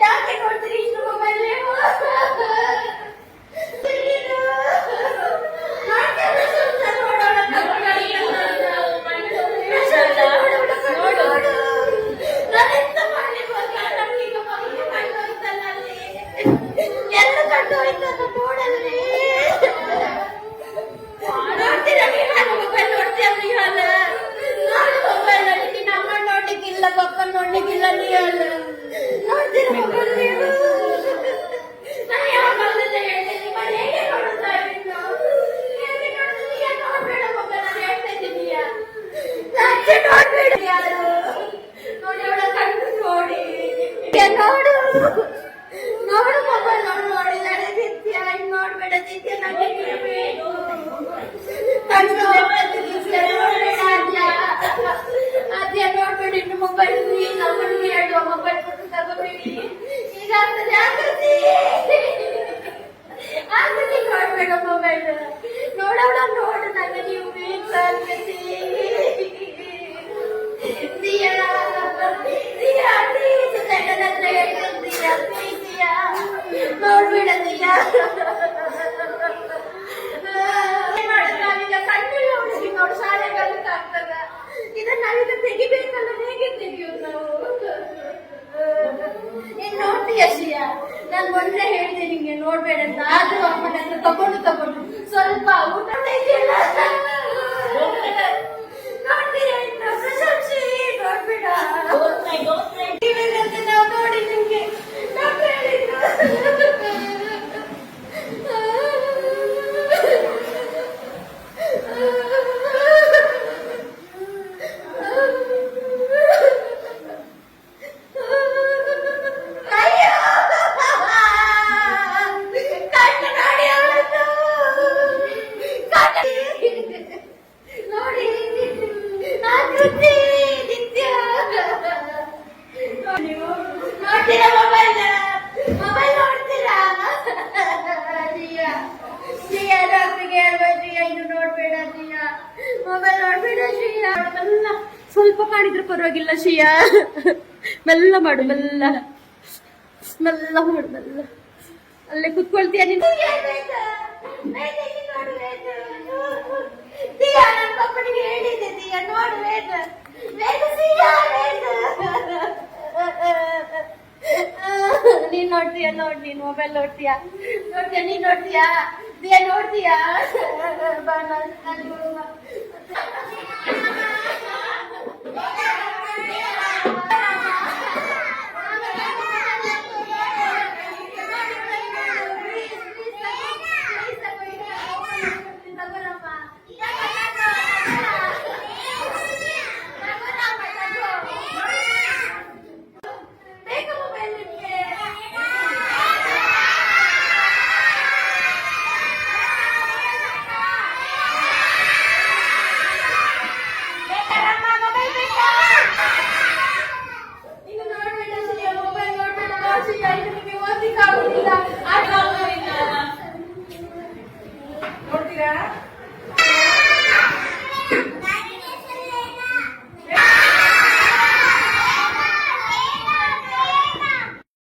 Grazie, Cordelina. ನೋಡು ನೋಡು ನೋಡಿದಾಳೆ ನಿತ್ಯ ನೋಡ್ಬೇಡ ನಿತ್ಯ ನನಗೆ ಕೊಟ್ಟಿಯಶೀಯ ನಾನು ಮೊನ್ನೆ ಹೇಳಿದೆ ನಿಂಗೆ ನೋಡ್ಬೇಡ ಆದ್ರೂ ಅಮ್ಮನ ಹತ್ರ ತಗೊಂಡು ತಗೊಂಡು. ಸ್ವಲ್ಪ ಊಟ ಯಾರು ಅಪ್ಪಿಗೆ ಹೇಳ್ಬೇಡ್ರಿ ಇದು ನೋಡ್ಬೇಡ ಶ್ರೀಯ. ಮೊಬೈಲ್ ನೋಡ್ಬೇಡ ಶ್ರೀಯ. ಮೆಲ್ಲ ಸ್ವಲ್ಪ ಮಾಡಿದ್ರು ಪರವಾಗಿಲ್ಲ ಶ್ರೀಯ. ಮೆಲ್ಲ ಮಾಡು ಮೆಲ್ಲ. ಮೆಲ್ಲ ಮಾಡು ಮೆಲ್ಲ. ಅಲ್ಲೇ ಕುತ್ಕೊಳ್ತೀಯ ನೀನು? ನೀನ್ ನೋಡ್ತೀಯ ನೋಡ್ ನೀನ್ ಮೊಬೈಲ್ ನೋಡ್ತೀಯ? ನೋಡ್ತೀಯ ನೀನ್ ನೋಡ್ತೀಯಾ? The Ordia! ¡Van al Yeah.